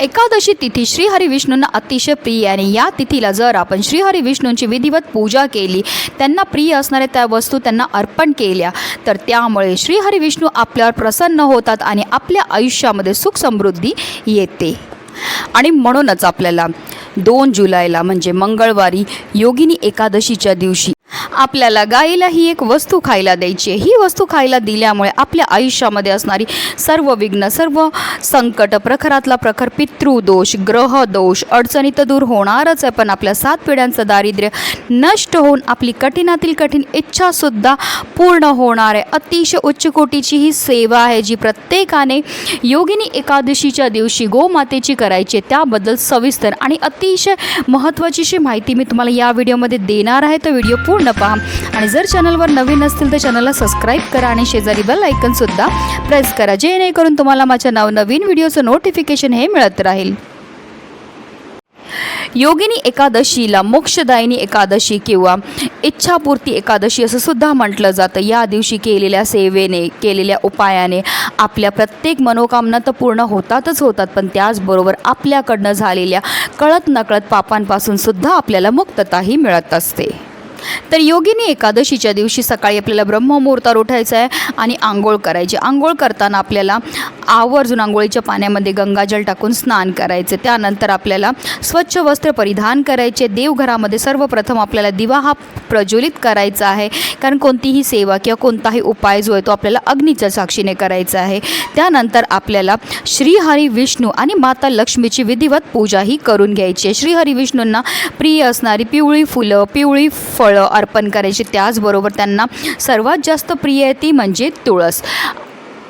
एकादशी तिथी श्रीहरी विष्णूंना अतिशय प्रिय आणि या तिथीला जर आपण श्रीहरी विष्णूंची विधिवत पूजा केली त्यांना प्रिय असणाऱ्या त्या वस्तू त्यांना अर्पण केल्या तर त्यामुळे श्रीहरी विष्णू आपल्यावर प्रसन्न होतात आणि आपल्या आयुष्यामध्ये सुख समृद्धी येते. आणि म्हणूनच आपल्याला दोन जुलैला म्हणजे मंगळवारी योगिनी एकादशीच्या दिवशी आपल्याला गाईला ही एक वस्तू खायला द्यायची आहे. ही वस्तू खायला दिल्यामुळे आपल्या आयुष्यामध्ये असणारी सर्व विघ्न सर्व संकट प्रखरातला प्रखर पितृदोष ग्रहदोष अडचणी तर दूर होणारच आहे पण आपल्या सात पिढ्यांचं दारिद्र्य नष्ट होऊन आपली कठीणातील कठीण इच्छासुद्धा पूर्ण होणार आहे. अतिशय उच्च कोटीची ही सेवा आहे जी प्रत्येकाने योगिनी एकादशीच्या दिवशी गोमातेची करायची त्याबद्दल सविस्तर आणि अतिशय महत्त्वाचीशी माहिती मी तुम्हाला या व्हिडिओमध्ये देणार आहे. तर व्हिडिओ पूर्ण पहा आणि जर चॅनलवर नवीन असतील तर चॅनलला सबस्क्राईब करा आणि शेजारी बेल ऐकनसुद्धा प्रेस करा जेणेकरून तुम्हाला माझ्या नवनवीन व्हिडिओचं नोटिफिकेशन हे मिळत राहील. योगिनी एकादशीला मोक्षदायिनी एकादशी किंवा इच्छापूर्ती एकादशी असं सुद्धा म्हटलं जातं. या दिवशी केलेल्या सेवेने केलेल्या उपायाने आपल्या प्रत्येक मनोकामना तर पूर्ण होतातच होतात पण त्याचबरोबर आपल्याकडनं झालेल्या कळत नकळत पापांपासून सुद्धा आपल्याला मुक्तताही मिळत असते. तर योगिनी एकादशीच्या दिवशी सकाळी आपल्याला ब्रह्ममुहूर्तावर उठायचं आहे आणि आंघोळ करायची. आंघोळ करताना आपल्याला आवर्जून आंघोळीच्या पाण्यामध्ये गंगाजल टाकून स्नान करायचे. त्यानंतर आपल्याला स्वच्छ वस्त्र परिधान करायचे. देवघरामध्ये सर्वप्रथम आपल्याला दिवा हा प्रज्वलित करायचा आहे. कारण कोणतीही सेवा किंवा कोणताही उपाय जो आहे तो आपल्याला अग्नीच्या साक्षीने करायचा आहे. त्यानंतर आपल्याला श्रीहरी विष्णू आणि माता लक्ष्मीची विधिवत पूजाही करून घ्यायची आहे. श्रीहरी विष्णूंना प्रिय असणारी पिवळी फुलं पिवळी फळं अर्पण करायची. त्याचबरोबर त्यांना सर्वात जास्त प्रिय आहे ती म्हणजे तुळस.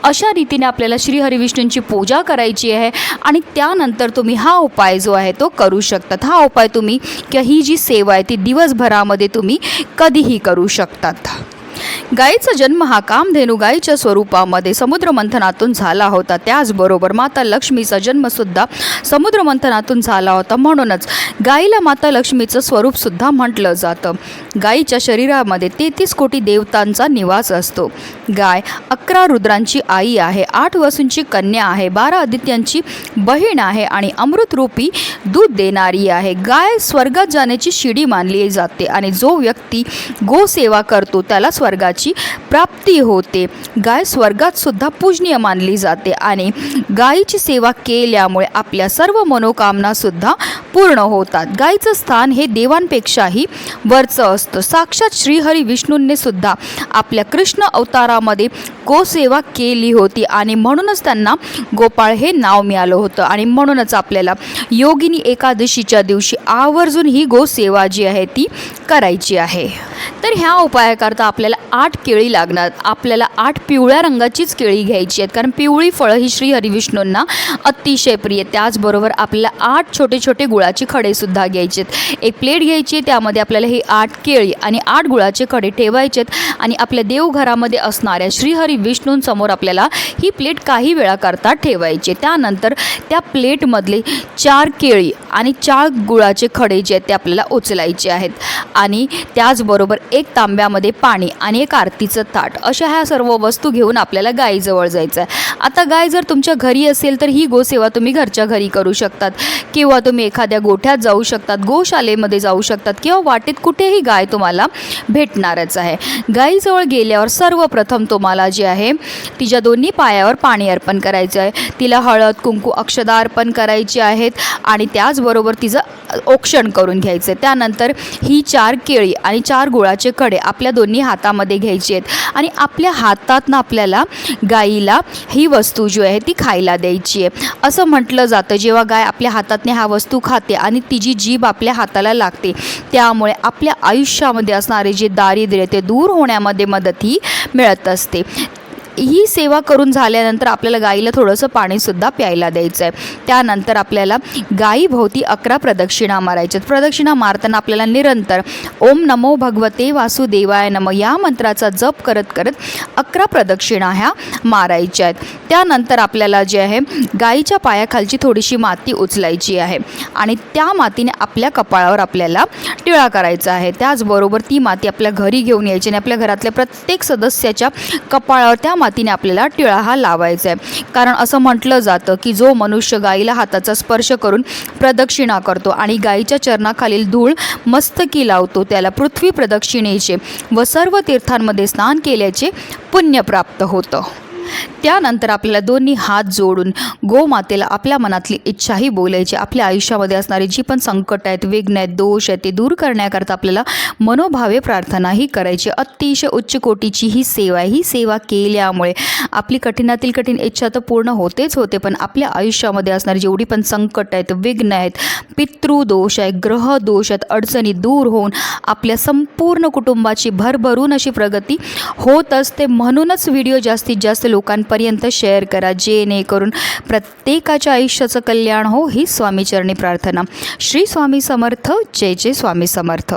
अशा रीतीने आपल्याला श्री हरिविष्णूंची पूजा करायची आहे आणि त्यानंतर तुम्ही हा उपाय जो आहे तो करू शकतात हा उपाय तुम्ही की ही जी सेवा आहे ती दिवसभरामध्ये तुम्ही कधीही करू शकतात. गायीचा जन्म हा कामधेनू गायीच्या स्वरूपामध्ये समुद्रमंथनातून झाला होता. त्याचबरोबर माता लक्ष्मीचा जन्मसुद्धा समुद्रमंथनातून झाला होता. म्हणूनच गायीला माता लक्ष्मीचं स्वरूपसुद्धा म्हटलं जातं. गायीच्या शरीरामध्ये तेहतीस कोटी देवतांचा निवास असतो. गाय अकरा रुद्रांची आई आहे आठ वसूंची कन्या आहे बारा आदित्यांची बहीण आहे आणि अमृतरूपी दूध देणारी आहे. गाय स्वर्गात जाण्याची शिडी मानली जाते आणि जो व्यक्ती गोसेवा करतो त्याला स्वर्गाची प्राप्ती होते. गाय स्वर्गात सुद्धा पूजनीय मानली जाते आणि गायीची सेवा केल्यामुळे आपल्या सर्व मनोकामना सुद्धा पूर्ण होतात. गायीचं स्थान हे देवांपेक्षाही वरचं असतं. साक्षात श्रीहरी विष्णूंनी सुद्धा आपल्या कृष्ण अवतारामध्ये गोसेवा केली होती आणि म्हणूनच त्यांना गोपाळ हे नाव मिळालं होतं आणि म्हणूनच आपल्याला योगिनी एकादशीच्या दिवशी आवर्जून ही गोसेवा जी आहे ती करायची आहे. तर ह्या उपायाकरता आपल्याला आपल्याला आठ केळी लागणार. आपल्याला आठ पिवळ्या रंगाचीच केळी घ्यायची आहेत. कारण पिवळी फळं ही श्री हरिविष्णूंना अतिशय प्रिय त्याचबरोबर आपल्याला आठ छोटे छोटे गुळाचे खडेसुद्धा घ्यायचे आहेत. एक प्लेट घ्यायची आहे. त्यामध्ये आपल्याला हे आठ केळी आणि आठ गुळाचे खडे ठेवायचे आहेत. आणि आपल्या देवघरामध्ये असणाऱ्या श्रीहरी विष्णूंसमोर आपल्याला ही प्लेट काही वेळाकरता ठेवायची त्यानंतर त्या प्लेटमधले चार केळी आणि चार गुळाचे खडे जे आहेत ते आपल्याला उचलायचे आहेत. आणि त्याचबरोबर एक तांब्यामध्ये पाणी आणि एक आरतीचं ताट. अशा ह्या सर्व वस्तू घेऊन आपल्याला गायीजवळ जायचं आहे आता गाय जर तुमच्या घरी असेल तर ही गोसेवा तुम्ही घरच्या घरी करू शकतात. किंवा तुम्ही एखाद्या गोठ्यात जाऊ शकतात गोशालेमध्ये जाऊ शकतात किंवा वाटेत कुठेही गाय तुम्हाला भेटणारच आहे. गायीजवळ गेल्यावर सर्वप्रथम तुम्हाला जे आहे तिच्या दोन्ही पायावर पाणी अर्पण करायचं आहे. तिला हळद कुंकू अक्षदा अर्पण करायची आहेत आणि त्याचबरोबर तिचं औक्षण करून घ्यायचं आहे त्यानंतर ही चार केळी आणि चार गुळाचे कडे आपल्या दोन्ही हातामध्ये घ्यायची आहेत. आणि आपल्या हातातनं आपल्याला गाईला ही वस्तू जी आहे ती खायला द्यायची आहे. असं म्हटलं जातं जेव्हा गाय आपल्या हातातने हा वस्तू खाते आणि तिची जीभ आपल्या हाताला लागते त्यामुळे आपल्या आयुष्यामध्ये असणारे जे दारिद्र्य ते दूर होण्यामध्ये मदत ही मिळत असते. ही सेवा करून झाल्यानंतर आपल्याला गाईला थोडंसं पाणीसुद्धा प्यायला द्यायचं आहे त्यानंतर आपल्याला गाईभोवती अकरा प्रदक्षिणा मारायच्या आहेत. प्रदक्षिणा मारताना आपल्याला निरंतर ओम नमो भगवते वासुदेवाय नम या मंत्राचा जप करत करत अकरा प्रदक्षिणा ह्या मारायच्या आहेत त्यानंतर आपल्याला जे आहे गाईच्या पायाखालची थोडीशी माती उचलायची आहे आणि त्या मातीने आपल्या कपाळावर आपल्याला टिळा करायचा आहे. त्याचबरोबर ती माती आपल्या घरी घेऊन यायची आणि आपल्या घरातल्या प्रत्येक सदस्याच्या कपाळावर त्या मातीने आपल्याला टिळा हा लावायचा आहे कारण असं म्हटलं जातं की जो मनुष्य गाईला हाताचा स्पर्श करून प्रदक्षिणा करतो आणि गाईच्या चरणाखालील धूळ मस्तकी लावतो त्याला पृथ्वी प्रदक्षिणेचे व सर्व तीर्थांमध्ये स्नान केल्याचे पुण्य प्राप्त होतं. त्यानंतर आपल्याला दोन्ही हात जोडून गोमातेला आपल्या मनातली इच्छाही बोलायची. आपल्या आयुष्यामध्ये असणारी जी पण संकट आहेत विघ्न आहेत दोष आहेत ते दूर करण्याकरता आपल्याला मनोभावे प्रार्थनाही करायची. अतिशय उच्च कोटीची ही सेवा आहे. ही सेवा केल्यामुळे आपली कठीणातील कठीण इच्छा तर पूर्ण होतेच होते पण आपल्या आयुष्यामध्ये असणारी जेवढी पण संकट आहेत विघ्न आहेत पितृदोष आहे ग्रह दोष आहेत अडचणी दूर होऊन आपल्या संपूर्ण कुटुंबाची भरभरून अशी प्रगती होत असते. म्हणूनच व्हिडिओ जास्तीत जास्त लोकांपर्यंत शेअर करा जेणेकरून प्रत्येकाच्या आयुष्याचं कल्याण हो ही स्वामीचरणी प्रार्थना. श्री स्वामी समर्थ जय जय स्वामी समर्थ.